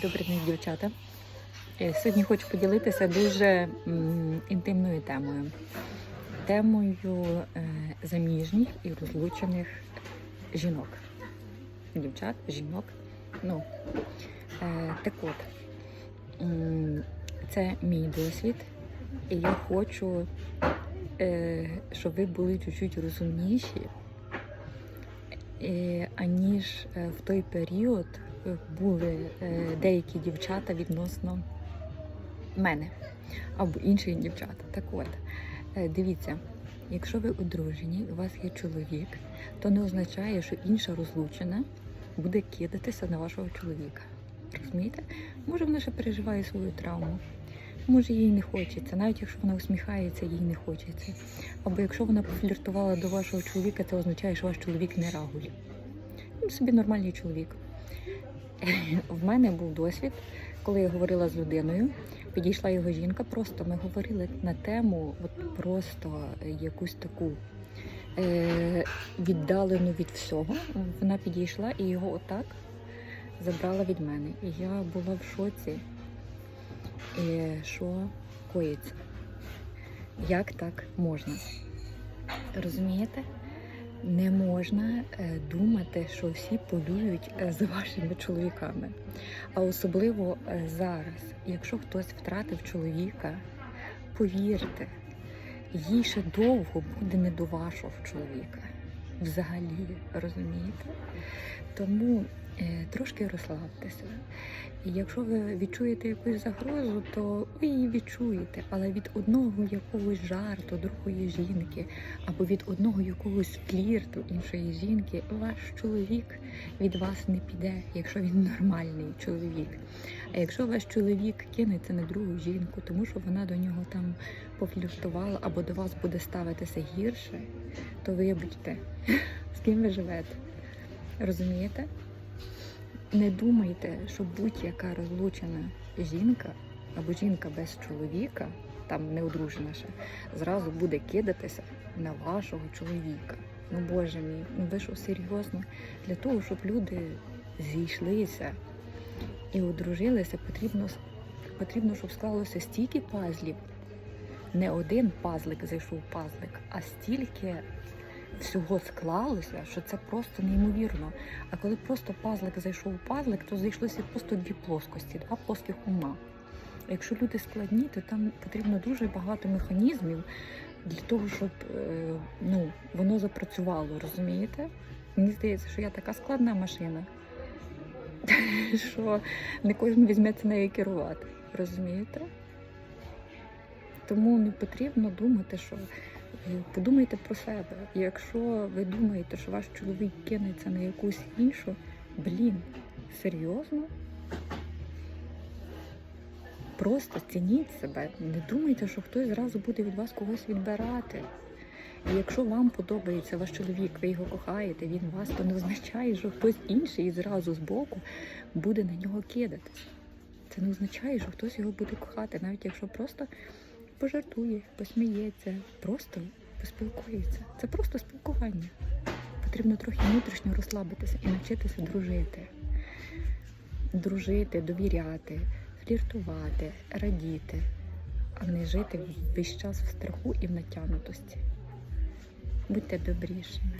Добрий день, дівчата. Е, Сьогодні хочу поділитися дуже інтимною темою. Темою е, заміжніх і розлучених жінок. Дівчат, жінок. Ну, е, так от, це мій досвід, і я хочу, щоб ви були чуть-чуть розумніші, аніж в той період були е, деякі дівчата відносно мене або інших дівчат. Так от, е, дивіться, якщо ви одружені, у вас є чоловік, то не означає, що інша розлучена буде кидатися на вашого чоловіка. Розумієте? Може, вона ще переживає свою травму. Може, їй не хочеться, навіть якщо вона усміхається, їй не хочеться. Або якщо вона пофліртувала до вашого чоловіка, це означає, що ваш чоловік не рагуль. Він собі нормальний чоловік. В мене був досвід, коли я говорила з людиною, підійшла його жінка, просто ми говорили на тему, от просто якусь таку е, віддалену від всього. Вона підійшла і його отак забрала від мене. І я була в шоці, е, що коїться. Як так можна? Розумієте? Не можна е, думати, що всі полюють е, за вашими чоловіками. А особливо е, зараз, якщо хтось втратив чоловіка, повірте, їй ще довго буде не до вашого чоловіка. Взагалі, розумієте? Тому е, трошки розслабтеся. І якщо ви відчуєте якусь загрозу, то ви її відчуєте, але від одного якогось жарту другої жінки або від одного якогось флірту іншої жінки ваш чоловік від вас не піде, якщо він нормальний чоловік. А якщо ваш чоловік кинеться на другу жінку, тому що вона до нього там пофліртувала або до вас буде ставитися гірше, то вибачте, з ким ви живете. Розумієте? Не думайте, що будь-яка розлучена жінка або жінка без чоловіка, там не одружена ще, зразу буде кидатися на вашого чоловіка. Ну боже мій, ну ви що серйозно? Для того, щоб люди зійшлися і одружилися, потрібно, потрібно, щоб склалося стільки пазлів. Не один пазлик зайшов пазлик, а стільки всього склалося, що це просто неймовірно. А коли просто пазлик зайшов пазлик, то зайшлося просто дві плоскості, два плоских ума. Якщо люди складні, то там потрібно дуже багато механізмів для того, щоб е, ну, воно запрацювало, розумієте? Мені здається, що я така складна машина, що не кожен візьметься нею керувати, розумієте? Тому не потрібно думати, що е, подумайте про себе. Якщо ви думаєте, що ваш чоловік кинеться на якусь іншу, блін, серйозно? Просто цініть себе. Не думайте, що хтось зразу буде від вас когось відбирати. І якщо вам подобається ваш чоловік, ви його кохаєте, він вас, то не означає, що хтось інший зразу збоку буде на нього кидатись. Це не означає, що хтось його буде кохати, навіть якщо просто пожартує, посміється, просто поспілкується. Це просто спілкування. Потрібно трохи внутрішньо розслабитися і навчитися дружити. Дружити, довіряти, фліртувати, радіти, а не жити весь час в страху і в натягнутості. Будьте добрішими.